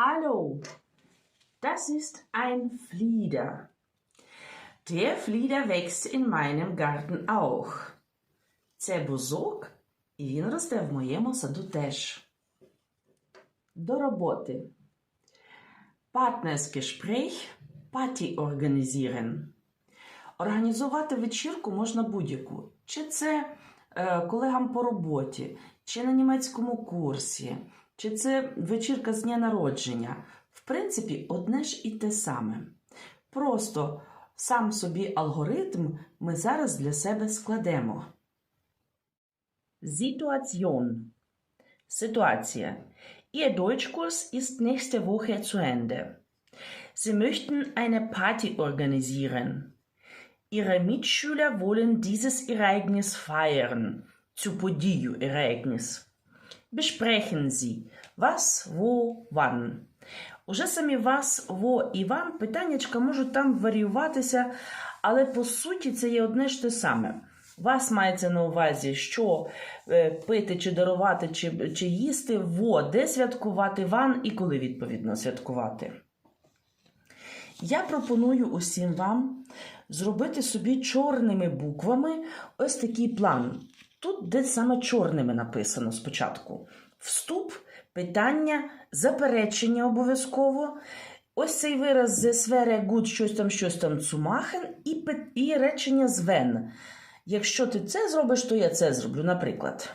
Hallo, das ist ein Flieder. Der Flieder wächst in meinem Garten auch. Це бузок, і він росте в моєму саду теж. До роботи. Partnersgespräch Party organisieren. Організувати вечірку можна будь-яку. Чи це е, колегам по роботі, чи на німецькому курсі, чи це вечірка з дня народження. В принципі, одне ж і те саме. Просто сам собі алгоритм ми зараз для себе складемо. Situation. Situation. Ihr Deutschkurs ist nächste Woche zu Ende. Sie möchten eine Party organisieren. Ihre Mitschüler wollen dieses Ereignis feiern. Zu подію Ereignis. Besprechen Sie, was, wo, wann. Уже самі вас, во і вам питаннячка можуть там варіюватися, але по суті це є одне ж те саме. Вас мається на увазі, що е, пити, чи дарувати, чи, чи їсти, во, де святкувати, ван і коли відповідно святкувати. Я пропоную усім вам зробити собі чорними буквами ось такий план. Тут де саме чорними написано спочатку. Вступ, питання, заперечення обов'язково. Ось цей вираз «ze сфери гуд, щось там, щось там цумахен, і, і речення звен. Якщо ти це зробиш, то я це зроблю, наприклад.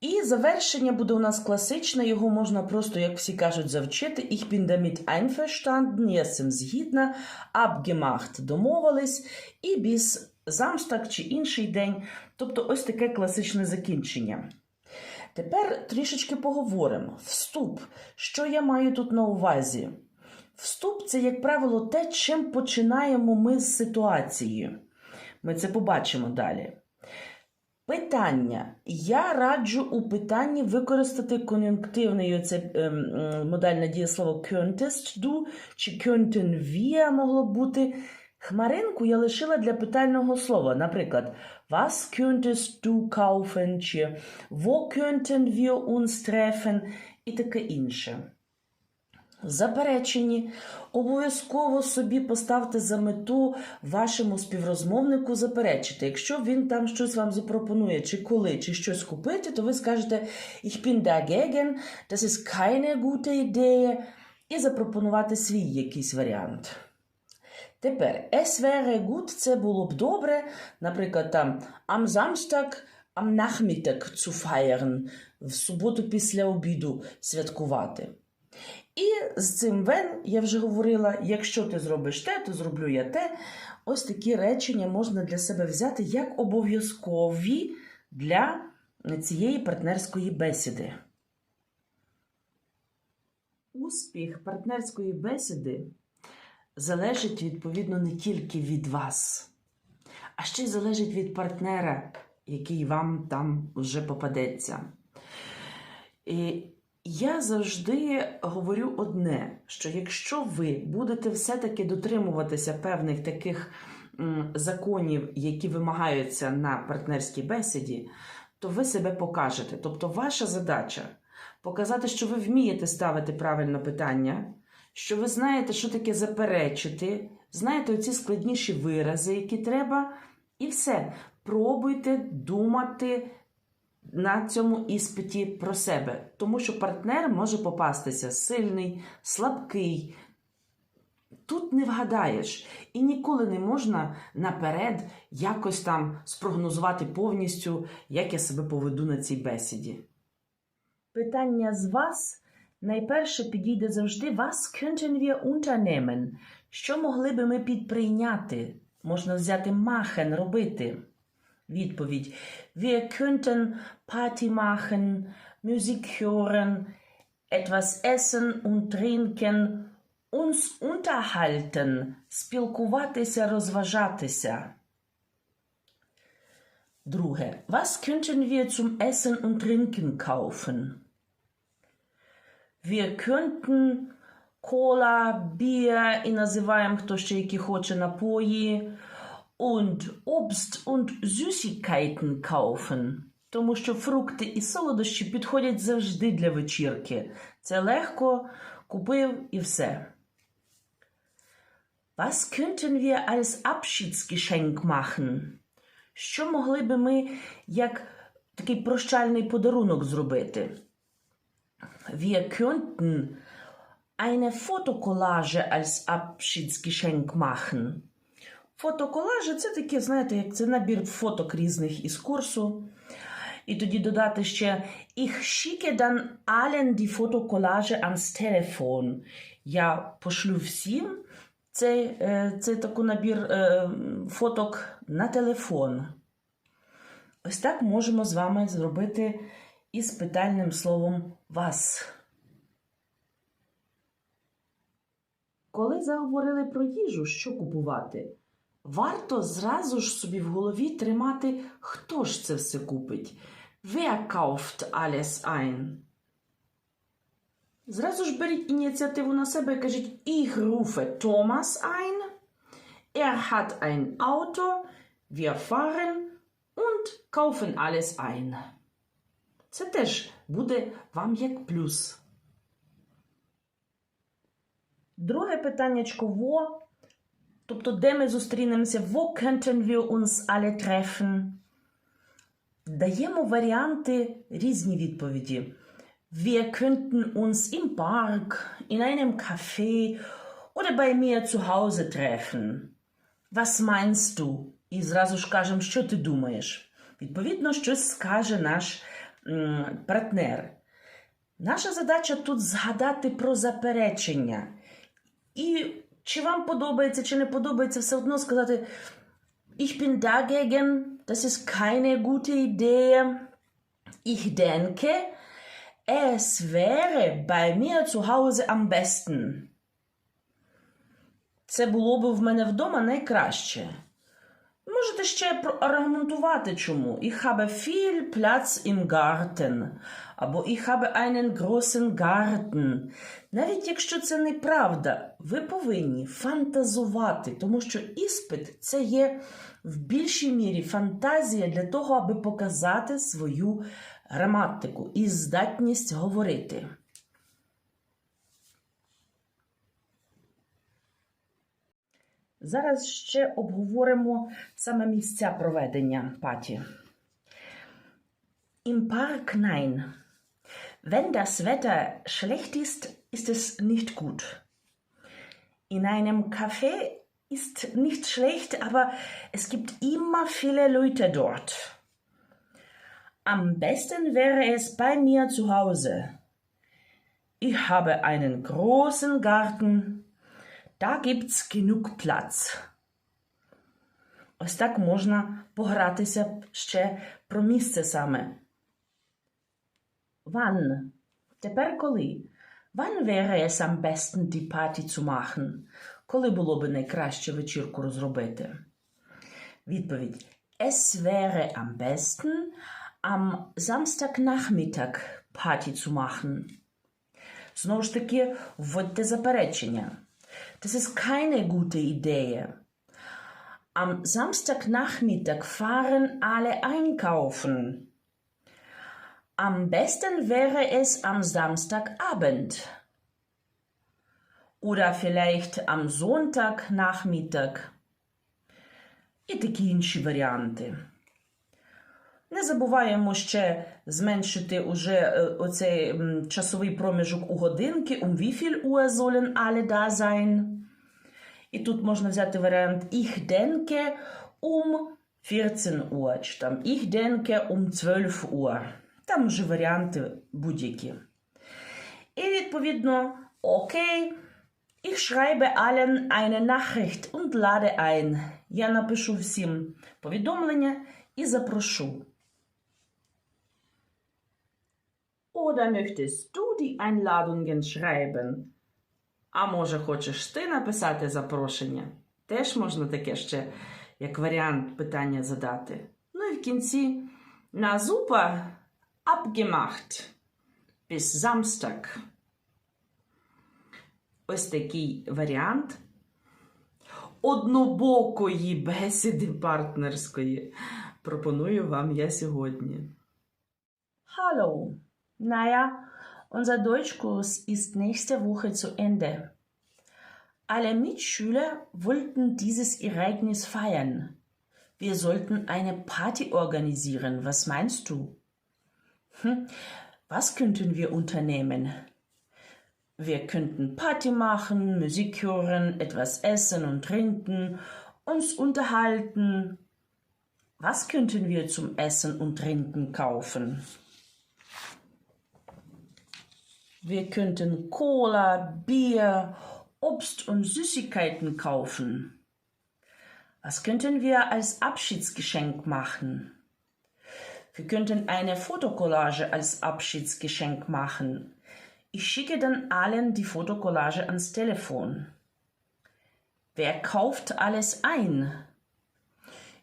І завершення буде у нас класичне, його можна просто, як всі кажуть, завчити. Ich bin damit einverstanden, я з цим згідна, abgemacht, домовились, і bis Samstag чи інший день. Тобто ось таке класичне закінчення. Тепер трішечки поговоримо. Вступ. Що я маю тут на увазі? Вступ це, як правило, те, чим починаємо ми з ситуації. Ми це побачимо далі. Питання. Я раджу у питанні використати кон'юнктивне ем, ем, модальне дієслово könntest du чи könnten wir могло бути. Хмаринку я лишила для питального слова. Наприклад, was könntest du kaufen чи wo könnten wir uns treffen і таке інше. Заперечені. Обов'язково собі поставте за мету вашому співрозмовнику заперечити. Якщо він там щось вам запропонує, чи коли, чи щось купити, то ви скажете Ich bin dagegen, das ist keine gute Idee, і запропонувати свій якийсь варіант. Тепер es wäre gut, це було б добре, наприклад, там am Samstag am Nachmittag zu feiern, в суботу після обіду святкувати. І з цим вен я вже говорила: якщо ти зробиш те, то зроблю я те. Ось такі речення можна для себе взяти як обов'язкові для цієї партнерської бесіди. Успіх партнерської бесіди залежить відповідно не тільки від вас, а ще й залежить від партнера, який вам там вже попадеться. І я завжди говорю одне: що якщо ви будете все-таки дотримуватися певних таких законів, які вимагаються на партнерській бесіді, то ви себе покажете. Тобто, ваша задача показати, що ви вмієте ставити правильно питання, що ви знаєте, що таке заперечити, знаєте оці складніші вирази, які треба, і все. Пробуйте думати на цьому іспиті про себе, тому що партнер може попастися сильний, слабкий. Тут не вгадаєш, і ніколи не можна наперед якось там спрогнозувати повністю, як я себе поведу на цій бесіді. Питання з вас найперше підійде завжди «Was könnten wir unternehmen?» Що могли би ми підприйняти? Можна взяти machen, робити. Відповідь. Wir könnten Party machen, Musik hören, etwas essen und trinken, uns unterhalten, спілкуватися, розважатися. Друге. Was könnten wir zum Essen und Trinken kaufen? Wir könnten Cola, Bier і називаємо хто ще які хоче напої und Obst und Süßigkeiten kaufen. Тому що фрукти і солодощі підходять завжди для вечірки. Це легко купив і все. Was könnten wir als Abschiedsgeschenk machen? Що могли би ми як такий прощальний подарунок зробити? Wir könnten eine Fotokollage als Abschiedsgeschenk machen. Фотоколажі це такі, знаєте, як це набір фоток різних із курсу. І тоді додати ще Ich schicke dann allen die Fotokollage ans Telefon. Я пошлю всім цей, е, цей такий набір е, фоток на телефон. Ось так можемо з вами зробити із питальним словом вас. Коли заговорили про їжу, що купувати, варто зразу ж собі в голові тримати, хто ж це все купить. Wer kauft alles ein? Зразу ж беріть ініціативу на себе і кажіть Ich rufe Thomas ein. Er hat ein Auto. Wir fahren und kaufen alles ein. Це теж буде вам як плюс. Друге питаннячко во. Тобто, де ми зустрінемося? Wo könnten wir uns alle treffen? Даємо варіанти різні відповіді. Wir könnten uns im Park, in einem Café oder bei mir zu Hause treffen. Was meinst du? І зразу ж кажемо, що ти думаєш. Відповідно, щось скаже наш м, партнер. Наша задача тут згадати про заперечення. І чи вам подобається, чи не подобається, все одно сказати Ich bin dagegen, das ist keine gute Idee. Ich denke, es wäre bei mir zu Hause am besten. Це було б в мене вдома найкраще. Ще проаргументувати чому. Ich habe viel Platz im Garten. Або ich habe einen großen Garten. Навіть якщо це неправда, ви повинні фантазувати, тому що іспит це є в більшій мірі фантазія для того, аби показати свою граматику і здатність говорити. Зараз ще обговоримо саме місця проведення паті. Im Park nein. Wenn das Wetter schlecht ist, ist es nicht gut. In einem Café ist nicht schlecht, aber es gibt immer viele Leute dort. Am besten wäre es bei mir zu Hause. Ich habe einen großen Garten. Da gibt's genug Platz. Ось так можна погратися ще про місце саме. Wann? Тепер коли? Wann wäre es am besten die Party zu machen? Коли було би найкраще вечірку розробити? Відповідь. Es wäre am besten am Samstagnachmittag Party zu machen. Знову ж таки, вводьте заперечення. Das ist keine gute Idee. Am Samstagnachmittag fahren alle einkaufen. Am besten wäre es am Samstagabend. Oder vielleicht am Sonntagnachmittag. І такі інші варіанти. Не забуваємо ще зменшити уже е, оцей м, часовий проміжок у годинки. Um wie viel Uhr sollen alle da sein? І тут можна взяти варіант Ich denke um 14 Uhr. Чи там Ich denke um 12 Uhr. Там вже варіанти будь-які. І відповідно окей. Ich schreibe allen eine Nachricht und lade ein. Я напишу всім повідомлення і запрошу. Oder möchtest du die Einladungen schreiben? А може, хочеш ти написати запрошення? Теж можна таке ще як варіант питання задати. Ну і в кінці на super abgemacht. Bis Samstag. Ось такий варіант однобокої бесіди партнерської пропоную вам я сьогодні. Hallo. Naja, unser Deutschkurs ist nächste Woche zu Ende. Alle Mitschüler wollten dieses Ereignis feiern. Wir sollten eine Party organisieren. Was meinst du? Hm, was könnten wir unternehmen? Wir könnten Party machen, Musik hören, etwas essen und trinken, uns unterhalten. Was könnten wir zum Essen und Trinken kaufen? Wir könnten Cola, Bier, Obst und Süßigkeiten kaufen. Was könnten wir als Abschiedsgeschenk machen? Wir könnten eine Fotokollage als Abschiedsgeschenk machen. Ich schicke dann allen die Fotokollage ans Telefon. Wer kauft alles ein?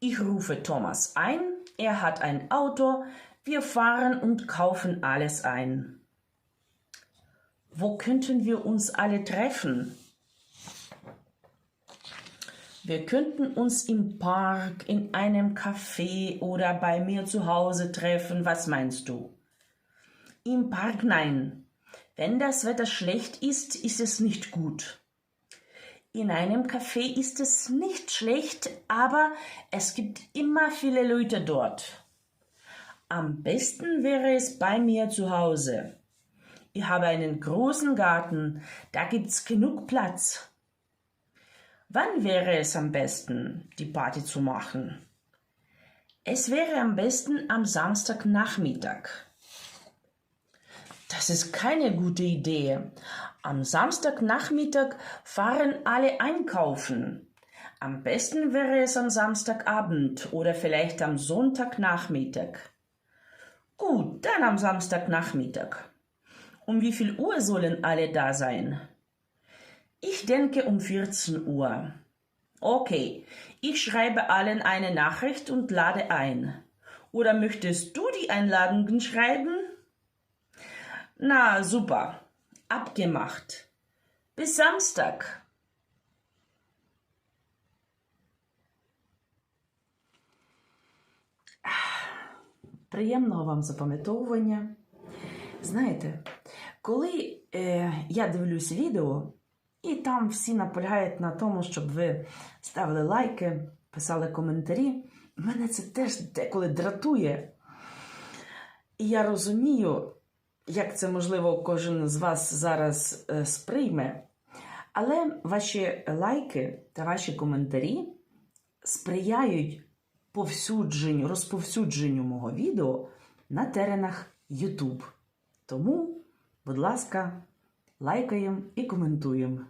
Ich rufe Thomas ein, er hat ein Auto, wir fahren und kaufen alles ein. Wo könnten wir uns alle treffen? Wir könnten uns im Park, in einem Café oder bei mir zu Hause treffen. Was meinst du? Im Park nein. Wenn das Wetter schlecht ist, ist es nicht gut. In einem Café ist es nicht schlecht, aber es gibt immer viele Leute dort. Am besten wäre es bei mir zu Hause. Ich habe einen großen Garten, da gibt's genug Platz. Wann wäre es am besten, die Party zu machen? Es wäre am besten am Samstagnachmittag. Das ist keine gute Idee. Am Samstagnachmittag fahren alle einkaufen. Am besten wäre es am Samstagabend oder vielleicht am Sonntagnachmittag. Gut, dann am Samstagnachmittag. Um wie viel Uhr sollen alle da sein? Ich denke um 14 Uhr. Okay, ich schreibe allen eine Nachricht und lade ein. Oder möchtest du die Einladungen schreiben? Na, super. Abgemacht. Bis Samstag. Приємного вам запам'ятовування. Знаєте, коли е, я дивлюсь відео, і там всі наполягають на тому, щоб ви ставили лайки, писали коментарі, мене це теж деколи дратує. І я розумію, як це можливо кожен з вас зараз е, сприйме. Але ваші лайки та ваші коментарі сприяють повсюдженню, розповсюдженню мого відео на теренах YouTube. Тому, будь ласка, лайкаємо і коментуємо.